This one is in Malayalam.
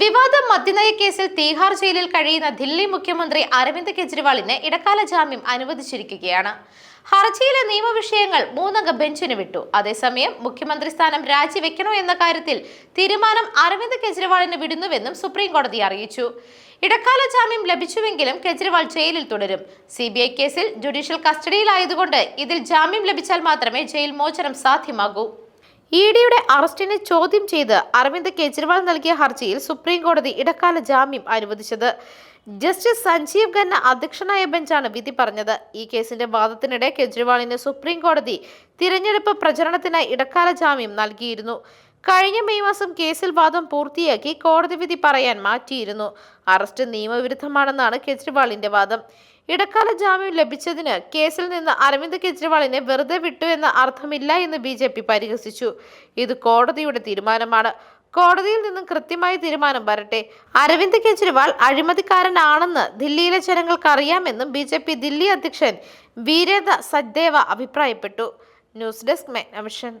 വിവാദ മദ്യനയ കേസിൽ തീഹാർ ജയിലിൽ കഴിയുന്ന ദില്ലി മുഖ്യമന്ത്രി അരവിന്ദ് കെജ്രിവാളിന് ഇടക്കാല ജാമ്യം അനുവദിച്ചിരിക്കുകയാണ്. ഹർജിയിലെ നിയമവിഷയങ്ങൾ മൂന്നംഗ ബെഞ്ചിന് വിട്ടു. അതേസമയം മുഖ്യമന്ത്രി സ്ഥാനം രാജിവെക്കണോ എന്ന കാര്യത്തിൽ തീരുമാനം അരവിന്ദ് കെജ്രിവാളിന് വിടുന്നുവെന്നും സുപ്രീം കോടതി അറിയിച്ചു. ഇടക്കാല ജാമ്യം ലഭിച്ചുവെങ്കിലും കെജ്രിവാൾ ജയിലിൽ തുടരും. സി ബി ഐ കേസിൽ ജുഡീഷ്യൽ കസ്റ്റഡിയിലായതുകൊണ്ട് ഇതിൽ ജാമ്യം ലഭിച്ചാൽ മാത്രമേ ജയിൽ മോചനം സാധ്യമാകൂ. ഇ ഡിയുടെ അറസ്റ്റിനെ ചോദ്യം ചെയ്ത് അരവിന്ദ് കെജ്രിവാൾ നൽകിയ ഹർജിയിൽ സുപ്രീം കോടതി ഇടക്കാല ജാമ്യം അനുവദിച്ചത്. ജസ്റ്റിസ് സഞ്ജീവ് ഖന്ന അധ്യക്ഷനായ ബെഞ്ചാണ് വിധി പറഞ്ഞത്. ഈ കേസിന്റെ വാദത്തിനിടെ കെജ്രിവാളിന് സുപ്രീം കോടതി തിരഞ്ഞെടുപ്പ് പ്രചരണത്തിനായി ഇടക്കാല ജാമ്യം നൽകിയിരുന്നു. കഴിഞ്ഞ മെയ് മാസം കേസിൽ വാദം പൂർത്തിയാക്കി കോടതി വിധി പറയാൻ മാറ്റിയിരുന്നു. അറസ്റ്റ് നിയമവിരുദ്ധമാണെന്നാണ് കെജ്രിവാളിന്റെ വാദം. ഇടക്കാല ജാമ്യം ലഭിച്ചതിന് കേസിൽ നിന്ന് അരവിന്ദ് കെജ്രിവാളിനെ വെറുതെ വിട്ടു എന്ന അർത്ഥമില്ല എന്ന് ബി ജെ പി പരിഹസിച്ചു. ഇത് കോടതിയുടെ തീരുമാനമാണ്. കോടതിയിൽ നിന്നും കൃത്യമായ തീരുമാനം വരട്ടെ. അരവിന്ദ് കെജ്രിവാൾ അഴിമതിക്കാരനാണെന്ന് ദില്ലിയിലെ ജനങ്ങൾക്ക് അറിയാമെന്നും ബി ജെ പി ദില്ലി അധ്യക്ഷൻ വീരേന്ദ്ര സദ്ദേവ അഭിപ്രായപ്പെട്ടു. News desk മെഗ്നവിഷൻ